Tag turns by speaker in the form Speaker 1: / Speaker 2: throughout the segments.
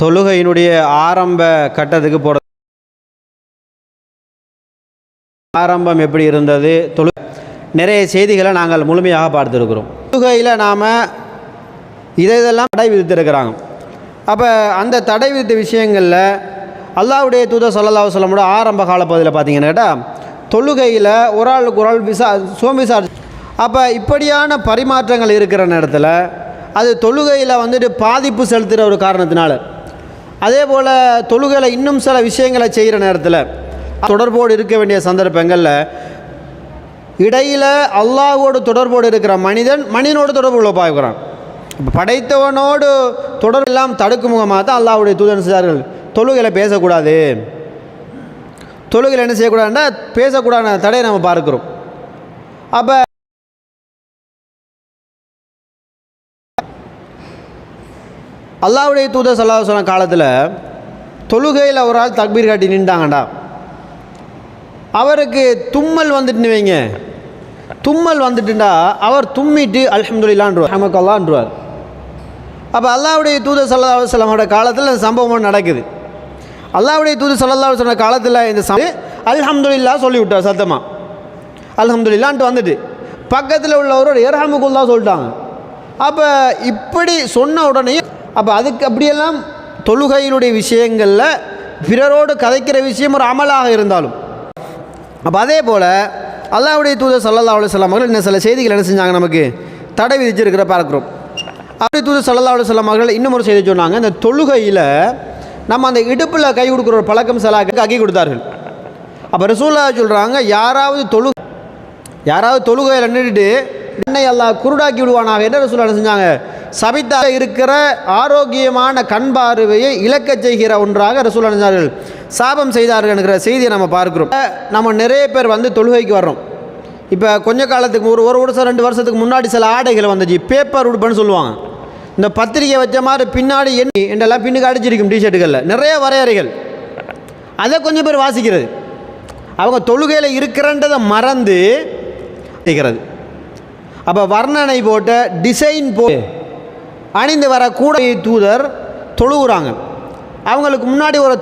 Speaker 1: தொழுகையினுடைய ஆரம்ப கட்டத்துக்கு போகிற ஆரம்பம் எப்படி இருந்தது? தொழு நிறைய செய்திகளை நாங்கள் முழுமையாக பார்த்துருக்குறோம். தொழுகையில் நாம் இதை இதெல்லாம் தடை விதித்திருக்கிறாங்க. அப்போ அந்த தடை விதித்த விஷயங்களில் அல்லாவுடைய தூதர் சல்லல்லாஹு சொல்லமோட ஆரம்ப கால பகுதியில் பார்த்தீங்கன்னா கேட்டால் தொழுகையில் ஒரு ஆளுக்கு ஒரு ஆள் விசா சோம் அப்போ இப்படியான பரிமாற்றங்கள் இருக்கிற நேரத்தில் அது தொழுகையில் வந்துட்டு பாதிப்பு செலுத்துகிற ஒரு காரணத்தினால அதே போல் தொழுகையில் இன்னும் சில விஷயங்களை செய்கிற நேரத்தில் தொடர்போடு இருக்க வேண்டிய சந்தர்ப்பங்களில் இடையில் அல்லாஹோடு தொடர்போடு இருக்கிற மனிதன் மனிதனோடு தொடர்பு உள்ள பார்க்குறான் இப்போ படைத்தவனோடு தொடர்பு எல்லாம் தடுக்கும் முகமாக தான் அல்லாஹுடைய தூதன் செய்தார்கள்? தொழுகையில் பேசக்கூடாது. தொழுகையில் என்ன செய்யக்கூடாதுன்னா பேசக்கூடாத தடையை நம்ம பார்க்குறோம். அப்போ அல்லாவுடைய தூதர் சல்லாஹ் சொன்ன காலத்தில் தொழுகையில் ஒரு ஆள் தக்பீர் காட்டி நின்றாங்கடா. அவருக்கு தும்மல் வந்துட்டுன்னு தும்மல் வந்துட்டுண்டா அவர் தும்மிட்டு அல்ஹம்துலில்லான்றார் ஹமக்கல்லான்றார் அப்போ அல்லாவுடைய தூதர் சல்லா அலுவலமோட காலத்தில் இந்த சம்பவம் நடக்குது. அல்லாவுடைய தூதர் சல்லா சொன்ன காலத்தில் இந்த சம் அல்ஹம்துலில்லா சொல்லிவிட்டார் சத்தமாக அல்ஹம்துலில்லான்ட்டு வந்துட்டு. பக்கத்தில் உள்ளவர் எர்ஹமுக்குல்லா சொல்லிட்டாங்க. அப்போ இப்படி சொன்ன உடனே அப்போ அதுக்கு அப்படியெல்லாம் தொழுகையினுடைய விஷயங்களில் பிறரோடு கதைக்கிற விஷயம் ஒரு அமலாக இருந்தாலும். அப்போ அதே போல் அல்லாவுடைய தூதர் சல்லல்லா அலுவலாம் அவர்கள் இன்னும் சில செய்திகள் என்ன செஞ்சாங்க நமக்கு? தடை விதிச்சிருக்கிற பார்க்குறோம். அப்படி தூதர் சல்லல்லா அலுவலாம் அவர்கள் இன்னும் ஒரு செய்தி சொன்னாங்க. இந்த தொழுகையில் நம்ம அந்த இடுப்பில் கை கொடுக்குற ஒரு பழக்கம் சலாக்கு அக்கி கொடுத்தார்கள். அப்போ ரசூல்லா சொல்கிறாங்க யாராவது தொழு யாராவது தொழுகையில் நின்றுட்டு என்னை எல்லாம் குருடாக்கி விடுவானாக. என்ன ரசூல்லா செஞ்சாங்க? சபித்தாக இருக்கிற ஆரோக்கியமான கண் பார்வையை இழக்கச் செய்கிற ஒன்றாக ரசூல் அடைஞ்சார்கள் சாபம் செய்தார்கள் என்கிற செய்தியை நம்ம பார்க்குறோம். நம்ம நிறைய பேர் வந்து தொழுகைக்கு வர்றோம். இப்போ கொஞ்ச காலத்துக்கு ஒரு ஒரு வருஷம் ரெண்டு வருஷத்துக்கு முன்னாடி சில ஆடைகள் வந்துச்சு. பேப்பர் உடுப்புன்னு சொல்லுவாங்க. இந்த பத்திரிக்கை வச்ச மாதிரி பின்னாடி எண்ணி என்றெல்லாம் பின்னுக்கு அடிச்சிருக்கும் டிஷர்ட்டுகளில் நிறைய வரையறைகள். அதை கொஞ்சம் பேர் வாசிக்கிறது. அவங்க தொழுகையில் இருக்கிறன்றதை மறந்து இருக்கிறது அப்போ வர்ணனை போட்ட டிசைன் போ அணிந்து வர கூடை தூதர் தொழுகிறாங்க. அவங்களுக்கு முன்னாடி ஒரு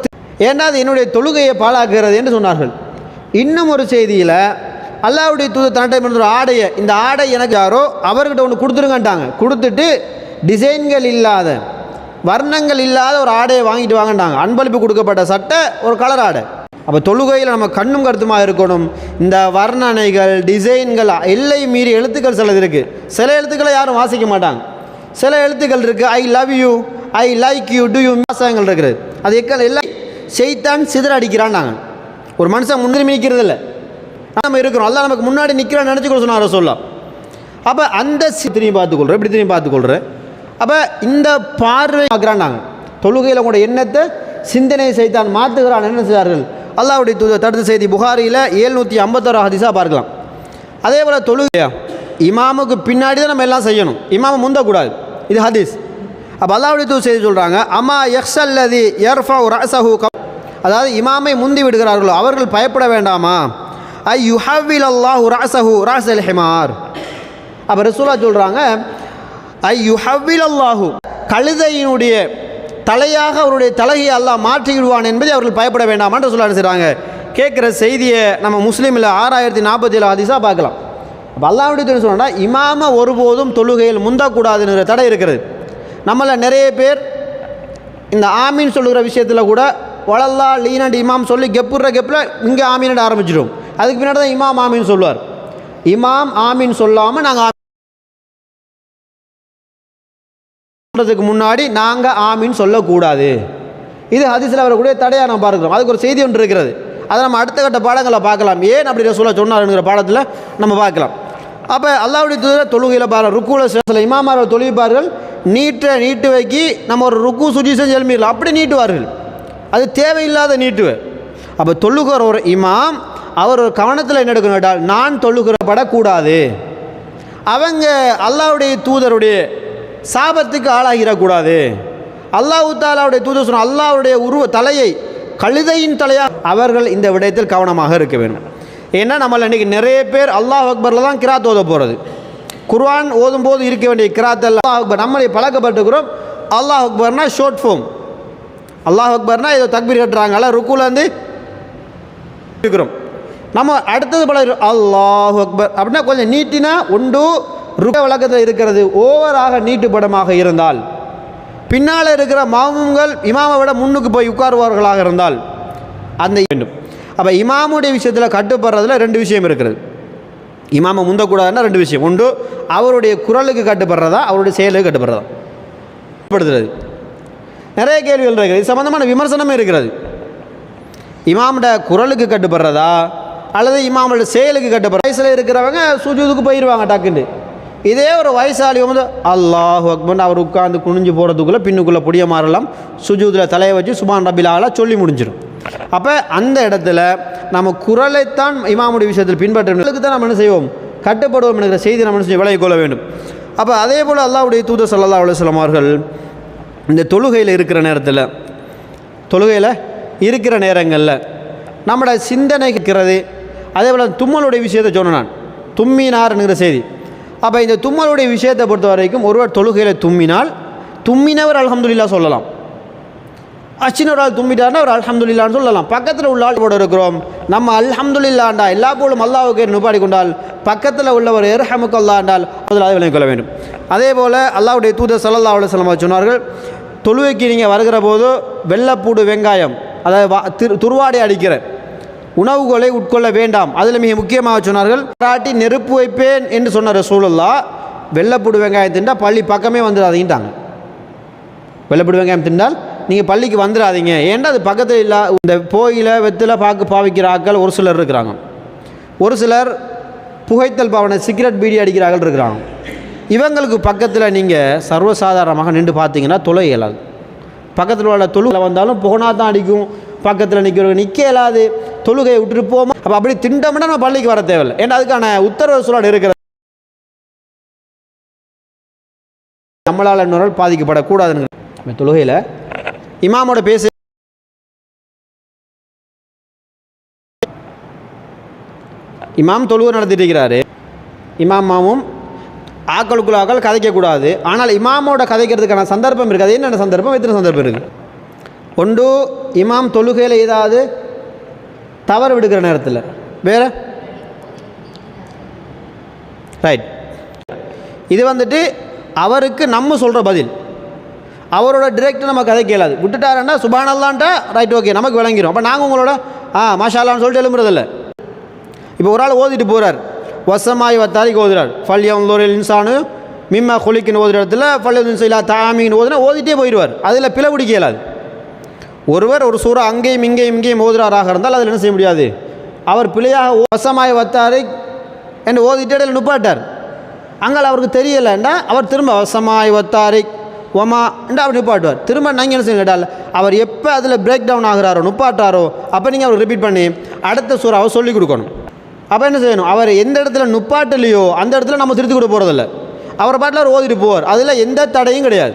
Speaker 1: ஏன்னா அது என்னுடைய தொழுகையை பாழாக்குகிறது என்று சொன்னார்கள். இன்னும் ஒரு செய்தியில் அல்லாவுடைய தூதர் தன்னிடம் இருந்த ஒரு ஆடையை இந்த ஆடை எனக்கு யாரோ அவர்கிட்ட ஒன்று கொடுத்துருங்கன்ட்டாங்க. கொடுத்துட்டு டிசைன்கள் இல்லாத வர்ணங்கள் இல்லாத ஒரு ஆடையை வாங்கிட்டு வாங்கிட்டாங்க அன்பளிப்பு கொடுக்கப்பட்ட சட்டை ஒரு கலர் ஆடை. அப்போ தொழுகையில் நம்ம கண்ணும் கருத்துமாக இருக்கணும். இந்த வர்ணனைகள் டிசைன்கள் எல்லை மீறி எழுத்துக்கள் சிலது இருக்குது சில எழுத்துக்களை யாரும் வாசிக்க மாட்டாங்க. சில எழுத்துக்கள் இருக்குது I love you I like you to you வாசகங்கள் இருக்குது. அது எக்கள் எல்லாம் செய்தான் சிதற அடிக்கிறான் நாங்கள் ஒரு மனுஷன் முன்னுரிமை நிற்கிறது இல்லை நம்ம இருக்கிறோம். அல்லாஹ் நமக்கு முன்னாடி நிற்கிறான்னு நினச்சிக்கொள்ள சொன்னார் சொல்லலாம் அப்போ அந்த திரும்பி பார்த்துக்கொள்கிறேன் எப்படி திரும்பி பார்த்துக்கொள்கிறேன் அப்போ இந்த பார்வை பார்க்குறான் நாங்கள் தொழுகையில் கூட எண்ணத்தை சிந்தனை செய்தான் மாற்றுகிறான் என்ன செய்தார்கள்? அல்லாவுடைய தூதர் தடுத்த செய்தி புகாரியில் ஏழ்நூற்றி ஐம்பத்தாறு ஹதிஸாக பார்க்கலாம். அதே போல் தொழுகையா இமாமுக்கு பின்னாடி தான் நம்ம எல்லாம் செய்யணும். இமாம முந்தக்கூடாது. இது ஹதீஸ். அப்போ அல்லாவுடைய தூதர் செய்தி சொல்கிறாங்க அம்மா யக்ஸல்லதி யர்ஃபா ரசஹு கம் அதாவது இமாமை முந்தி விடுகிறார்களோ அவர்கள் பயப்பட வேண்டாமா? ஐ யுஹவில் அல்லாஹு ராசஹு ராஸ் அல் ஹிமார். அப்போ ரசூலா சொல்கிறாங்க ஐ யுஹவில் அல்லாஹு கழுதையினுடைய தலையாக அவருடைய தலையை அல்லாஹ் மாற்றி விடுவான் என்பதை அவர்கள் பயப்பட வேண்டாம் என்று சொல்ல செய்கிறாங்க கேட்குற செய்தியை நம்ம முஸ்லீமில் ஆறாயிரத்தி நாற்பத்தி ஏழு ஹதீஸாக பார்க்கலாம். அப்போ அல்லாஹ்வுடைய தூதர் சொன்னா இமாம ஒருபோதும் தொழுகையில் முந்தக்கூடாதுங்கிற தடை இருக்கிறது. நம்மள நிறைய பேர் இந்த ஆமீன் சொல்லுகிற விஷயத்தில் கூட வளல்லா லீனண்ட் இமாம் சொல்லி கெப்புற கெப்பில் இங்கே ஆமீனட் ஆரம்பிச்சிடும் அதுக்கு பின்னாடி தான் இமாம் ஆமீன் சொல்லுவார். இமாம் ஆமீன் சொல்லாமல் நாங்கள் சாப்பிட்றதுக்கு முன்னாடி நாங்கள் ஆமீன் சொல்லக்கூடாது. இது ஹதீஸில் வரக்கூடிய தடையாக நம்ம பார்க்குறோம். அதுக்கு ஒரு செய்தி ஒன்று இருக்கிறது. அதை நம்ம அடுத்த கட்ட பாடங்களை பார்க்கலாம். ஏன் அப்படி சொல்ல சொன்னாருங்கிற பாடத்தில் நம்ம பார்க்கலாம். அப்போ அல்லாவுடைய தூதர் தொழுகையில் பாருங்கள் ருக்குல சில இமாமார்கள் தொழுவிப்பார்கள் நீட்டை நீட்டு வைக்கி நம்ம ஒரு ருக்கு சுஜி செஞ்சு எழுமிடலாம் அப்படி நீட்டுவார்கள். அது தேவையில்லாத நீட்டுவை. அப்போ தொழுகிற ஒரு இமாம் அவர் ஒரு கவனத்தில் என்ன எடுக்கணும் நான் தொழுகிறப்படக்கூடாது. அவங்க அல்லாவுடைய தூதருடைய சாபத்துக்கு ஆளாகிடக்கூடாது. அல்லாஹ் தாலாவுடைய தூதர் சொன்ன அல்லாஹ்வுடைய உருவ தலையை கழுதையின் தலையாக அவர்கள் இந்த விடயத்தில் கவனமாக இருக்க வேண்டும். ஏன்னா நம்மள இன்றைக்கி நிறைய பேர் அல்லாஹ் அக்பரில் தான் கிராத் ஓத போகிறது குர்ஆன் ஓதும்போது இருக்க வேண்டிய கிராத் அல்லாஹ் அக்பர் நம்மளை பழக்கப்பட்டுக்கிறோம். அல்லாஹ் அக்பர்னா ஷார்ட் ஃபார்ம் அல்லாஹ் அக்பர்னா ஏதோ தக்பீர் கட்டுறாங்கல்ல ருக்குல வந்து இருக்கிறோம். நம்ம அடுத்தது பல அல்லாஹ் அக்பர் அப்படின்னா கொஞ்சம் நீட்டினா உண்டு ருக்க வழக்கத்தில் இருக்கிறது ஓவராக நீட்டுப்படமாக இருந்தால் பின்னால் இருக்கிற மாமுங்கள் இமாமை விட முன்னுக்கு போய் உட்காருவார்களாக இருந்தால் அந்த வேண்டும். அப்போ இமாமுடைய விஷயத்தில் கட்டுப்படுறதுல ரெண்டு விஷயம் இருக்கிறது. இமாமை முந்தக்கூடாதுன்னா ரெண்டு விஷயம். உண்டு அவருடைய குரலுக்கு கட்டுப்படுறதா அவருடைய செயலுக்கு கட்டுப்படுறதா? நிறைய கேள்விகள் இருக்குது இது சம்மந்தமான விமர்சனமே இருக்கிறது. இமாமோட குரலுக்கு கட்டுப்படுறதா அல்லது இமாமோட செயலுக்கு கட்டுப்படுற வயசில் இருக்கிறவங்க சுஜூதுக்கு போயிடுவாங்க டக்குன்னு. இதே ஒரு வயசாளி வந்து அல்லாஹ் அக்பர் அவர் உட்காந்து குனிஞ்சு போகிறதுக்குள்ளே பின்னுக்குள்ளே புடிய மாறலாம் சுஜூதில் தலையை வச்சு சுபான் ரபிலால சொல்லி முடிஞ்சிடும். அப்போ அந்த இடத்துல நம்ம குரலைத்தான் இமாமுடைய விஷயத்தில் பின்பற்றுவதற்கு தான் நம்ம என்ன செய்வோம்? கட்டுப்படுவோம் என்கிற செய்தி நம்ம என்ன செய்ய விலகிக் கொள்ள வேண்டும். அப்போ அதே போல் அல்லாவுடைய தூதர் ஸல்லல்லாஹு அலைஹி அவர்கள் இந்த தொழுகையில் இருக்கிற நேரத்தில் தொழுகையில் இருக்கிற நேரங்களில் நம்மளோட சிந்தனை இருக்கிறது அதே போல் தும்மலுடைய விஷயத்தை சொன்னேன் நான். தும்மினார்ங்கிற செய்தி. அப்போ இந்த தும்மலுடைய விஷயத்தை பொறுத்த வரைக்கும் ஒருவர் தொழுகையில் தும்மினால் தும்மினவர் அலமதுல்லா சொல்லலாம். அச்சின் ஒரு ஆள் தும்பிட்டார்னா ஒரு அலமதுல்லான்னு சொல்லலாம். பக்கத்தில் உள்ள ஆள் கூட இருக்கிறோம். நம்ம அல்ஹம்துல்லாண்டா எல்லா போலும் அல்லாவுக்கு நுபாடி கொண்டால் பக்கத்தில் உள்ளவர் எர்ஹமுக்கல்லாண்டால் அதில் அதை விளங்கிக் கொள்ள வேண்டும். அதே போல் அல்லாவுடைய தூதர் சல்லல்லா அலுவலம் சொன்னார்கள் தொழுவைக்கு நீங்கள் வருகிற போது வெள்ளப்பூடு வெங்காயம் அதாவது வா- திரு துருவாடை அடிக்கிற உணவுகளை உட்கொள்ள வேண்டாம். அதில் மிக முக்கியமாக சொன்னார்கள் பாராட்டி நெருப்பு வைப்பேன் என்று சொன்ன ரசூலுல்லா வெள்ளப்பூடு வெங்காயம் தின்றால் பள்ளி பக்கமே வந்துடாதீங்கட்டாங்க வெள்ளப்பூடு வெங்காயம் தின்றால் நீங்கள் பள்ளிக்கு வந்துடாதீங்க. ஏன்டா அது பக்கத்தில் இல்லை இந்த போயில வெத்தில பாக்கு பாவிக்கிற ஆட்கள் ஒரு சிலர் இருக்கிறாங்க. ஒரு சிலர் புகைத்தல் பாவனை சிகரெட் பீடி அடிக்கிற ஆட்கள் இருக்கிறாங்க. இவங்களுக்கு பக்கத்தில் நீங்கள் சர்வசாதாரணமாக நின்று பார்த்தீங்கன்னா தொலை இயலாது. பக்கத்தில் உள்ள தொழுகை வந்தாலும் புகனா தான் அடிக்கும். பக்கத்தில் நிற்கிறவங்க நிற்க இயலாது. தொழுகையை விட்டுட்டு போமா. அப்போ அப்படி திண்டம்னா நம்ம பள்ளிக்கு வர தேவையில்லை. ஏன்னா அதுக்கான உத்தரவு சூழல் இருக்கிறது. நம்மளால் இன்னொரு பாதிக்கப்படக்கூடாதுன்னு. தொழுகையில் இமாமோட பேச இமாம் தொழுகை நடத்திட்டு இருக்கிறாரு. இமாமாவும் மாமும் ஆக்களுக்குள்ள ஆக்கள் கதைக்கக்கூடாது. ஆனால் இமாமோட கதைக்கிறதுக்கான சந்தர்ப்பம் இருக்குது. அது என்னென்ன சந்தர்ப்பம்? எத்தனை சந்தர்ப்பம் இருக்குது? ஒன்று இமாம் தொழுகையில் ஏதாவது தவறு விடுக்கிற நேரத்தில். வேறு? ரைட் இது வந்துட்டு அவருக்கு நம்ம சொல்கிற பதில். அவரோட டிரெக்ட் நம்ம கதை கேளாது. விட்டுட்டாருன்னா சுபானல்லான்ட்டா ரைட் ஓகே நமக்கு விளங்கிடும் அப்போ நாங்கள் உங்களோட ஆ மாஷாலான்னு சொல்லிட்டு எழும்புறதில்ல. இப்போ ஒரு ஆள் ஓதிட்டு போகிறார் வசமாய் வத்தாரிக்கு ஓதுறார். ஃபல்யம் இன்சானு மிம்மா குளிக்கின்னு ஓதுற இடத்துல ஃபல்யம் இன்சா தாமின்னு ஓதுனா ஓதிட்டே போயிடுவார். அதில் பிளவுடி கேளாது. ஒருவர் ஒரு சூறா அங்கேயும் இங்கேயும் இங்கேயும் ஓதுறாராக இருந்தால் அதில் என்ன செய்ய முடியாது? அவர் பிழையாக வசமாய் வத்தாரை என்று ஓதிட்டே நிப்பாட்டார் நுப்பாட்டார். அங்கே அவருக்கு தெரியலைண்டா அவர் திரும்ப வசமாய் வத்தாரை ஒமா என்று அவர் நிப்பாட்டுவார். திரும்ப நீங்கள் என்ன செய்ய கேட்டால் அவர் எப்போ அதில் பிரேக் டவுன் ஆகுறாரோ நுப்பாட்டாரோ அப்போ நீங்கள் அவர் ரிப்பீட் பண்ணி அடுத்த சூறாவை சொல்லிக் கொடுக்கணும். அப்போ என்ன செய்யணும்? அவர் எந்த இடத்துல நுப்பாட்டலையோ அந்த இடத்துல நம்ம திருத்தி கொடுக்க போகிறதில்ல அவர் பாட்டில் அவர் ஓதிட்டு போவார். அதில் எந்த தடையும் கிடையாது.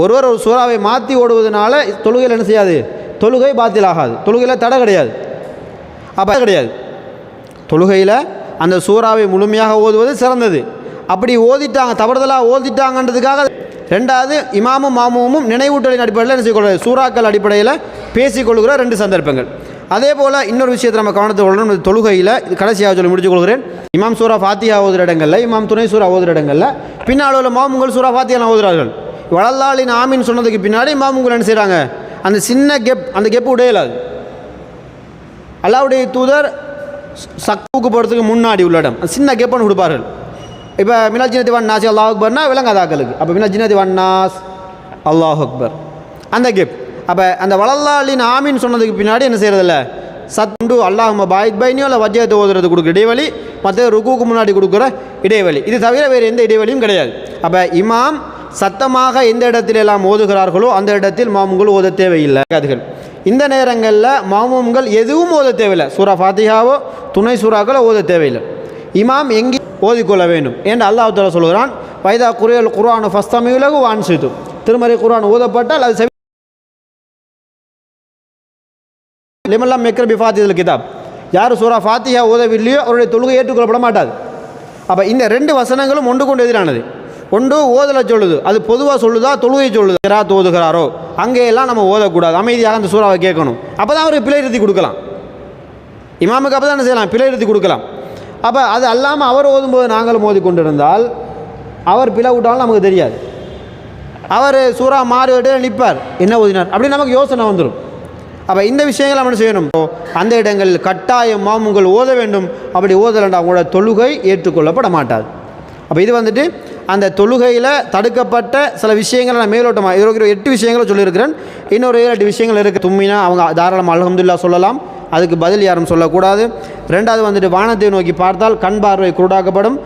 Speaker 1: ஒருவர் ஒரு சூறாவை மாற்றி ஓடுவதனால தொழுகையில் என்ன செய்யாது? தொழுகை பாத்திலாகாது. தொழுகையில் தடை கிடையாது. அப்போ கிடையாது. தொழுகையில் அந்த சூறாவை முழுமையாக ஓதுவது சிறந்தது. அப்படி ஓதிட்டாங்க தவறுதலாக ஓதிட்டாங்கன்றதுக்காக ரெண்டாவது இமாமும் மாமுமும் நினைவூட்டலின் அடிப்படையில் என்ன செய்யக்கூடாது சூறாக்கள் அடிப்படையில் பேசிக்கொள்கிற ரெண்டு சந்தர்ப்பங்கள். அதே போல் இன்னொரு விஷயத்தை நம்ம கவனத்தில் கொள்ளணும். தொழுகையில் இது கடைசியாக சொல்லி முடிச்சு கொள்கிறேன். இமாம் சூரா ஃபாத்தியா ஓதுற இடங்களில் இமாம் துணை சூரா ஓதுற இடங்களில் பின்னால் உள்ள மாமுங்கள் சூரா ஃபாத்தியாலாம் ஓதுறார்கள். வளல்லாளின் ஆமின்னு சொன்னதுக்கு பின்னாடி மாமுங்கள் என்ன செய்கிறாங்க அந்த சின்ன கெப் அந்த கெப் உடையலாது அல்லாவுடைய தூதர் சக்குக்கு போகிறதுக்கு முன்னாடி உள்ள இடம். அந்த சின்ன கெப்பன்னு கொடுப்பார்கள். இப்போ மினாஜ் ஜினதி வன் அல்லாஹ் அக்பர்னா விலங்காதாக்களுக்கு அப்போ மினாஜ் ஜினதி வன் நாஸ் அல்லாஹ் அக்பர். அந்த கெப் அப்போ அந்த வளல்லாளின் ஆமின்னு சொன்னதுக்கு பின்னாடி என்ன செய்கிறதில்ல சத்துண்டு அல்லாஹ் பாயித் பைனியோ இல்லை வஜ்ஜத்தை ஓதுறது கொடுக்குற இடைவெளி மற்ற ருக்குவுக்கு முன்னாடி கொடுக்குற இடைவெளி. இது தவிர வேறு எந்த இடைவெளியும் கிடையாது. அப்போ இமாம் சத்தமாக எந்த இடத்தில் எல்லாம் ஓதுகிறார்களோ அந்த இடத்தில் மாமுங்கள் ஓத தேவையில்லை. அதுகள் இந்த நேரங்களில் மாமும்கள் எதுவும் ஓத தேவையில்லை. சூரா ஃபாத்தியாவோ துணை சூறாக்களோ ஓத தேவையில்லை. இமாம் எங்கே ஓதிக்கொள்ள வேண்டும் என்று அல்லாஹ் தாலா சொல்கிறான் வைதா குரியல் குரான் ஃபஸ்தமியுலகு வான் செய்து திருமறை குரான் ஓதப்பட்டால் அது செவி லிமல்லாம் மெக்ரபி பிஃபாத்தியல் கிதாப். யார் சூரா ஃபாத்தியா ஓதவில்லையோ அவருடைய தொழுகை ஏற்றுக்கொள்ளப்பட மாட்டாது. அப்போ இந்த ரெண்டு வசனங்களும் ஒன்று கொண்டு எதிரானது. ஒன்று ஓதலை சொல்லுது. அது பொதுவாக சொல்லுதா? தொழுகை சொல்லுது? கிராத் தோதுகிறாரோ? அங்கேயெல்லாம் நம்ம ஓதக்கூடாது. அமைதியாக அந்த சூறாவை கேட்கணும். அப்போ தான் அவருக்கு பிழை எழுதி கொடுக்கலாம். இமாமுக்கு அப்போ தான் செய்யலாம்? பிழை எழுதி கொடுக்கலாம். அப்போ அது அல்லாமல் அவர் ஓதும்போது நாங்களும் ஓதி கொண்டிருந்தால் அவர் பிழை விட்டாலும் நமக்கு தெரியாது. அவர் சூறா மாறிவிட்டு நிற்பார் என்ன ஓதினார்? அப்படி நமக்கு யோசனை வந்துடும் அப்போ இந்த விஷயங்களை நம்ம என்ன செய்யணும்? அந்த இடங்களில் கட்டாயம் மாமுங்கள் ஓத வேண்டும். அப்படி ஓதலண்டா? அவங்களோட தொழுகை ஏற்றுக்கொள்ளப்பட மாட்டாது. அப்போ இது வந்துட்டு அந்த தொழுகையில் தடுக்கப்பட்ட சில விஷயங்களை நான் மேலோட்டமாக இருக்கிற எட்டு விஷயங்களை சொல்லியிருக்கிறேன். இன்னொரு ஏழு எட்டு விஷயங்கள் இருக்குது தும்மினா அவங்க தாராளமாக அலகம்துல்லா சொல்லலாம். அதுக்கு பதில் யாரும் சொல்லக்கூடாது. ரெண்டாவது வந்துட்டு வானத்தை நோக்கி பார்த்தால் கண் பார்வை குருடாக்கப்படும்.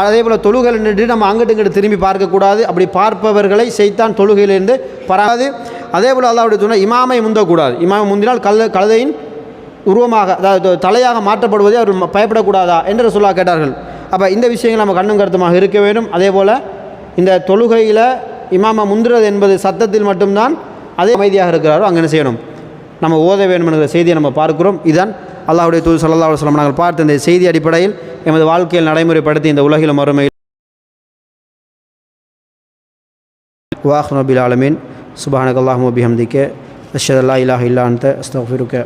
Speaker 1: அதே போல் தொழுகையில் நின்று நம்ம அங்கிட்டு இங்கிட்டு திரும்பி பார்க்கக்கூடாது. அப்படி பார்ப்பவர்களை செய்தான் தொழுகையிலிருந்து பராது. அதே போல் அல்லாவுடைய சொன்ன இமாமை முந்தக்கூடாது. இமாமை முந்தினால் கல் கழுதையின் உருவமாக அதாவது தலையாக மாற்றப்படுவதை அவர் பயப்படக்கூடாதா என்று சொல்லா கேட்டார்கள். அப்போ இந்த விஷயங்கள் நம்ம கண்ணும் கருத்துமாக இருக்க வேண்டும். அதே போல் இந்த தொழுகையில் இமாமா முந்துறது என்பது சத்தத்தில் மட்டும்தான் அதே அமைதியாக இருக்கிறாரோ அங்கே என்ன செய்யணும்? நம்ம ஓத வேண்டும் என்கிற செய்தியை நம்ம பார்க்கிறோம். இதுதான் அல்லாஹுடைய தூது சல்லா அலைஹி நாங்கள் பார்த்த இந்த செய்தி அடிப்படையில் எமது வாழ்க்கையில் நடைமுறைப்படுத்தி இந்த உலகிலும் மறுமையில். வாஹ் நபில் ஆலமீன். சுபானக் அல்லாஹ் பிஹம்திக்க. அஷ்ஹது அல்லா இலாஹ இல்லா அன்த அஸ்தக்ஃபிருக்க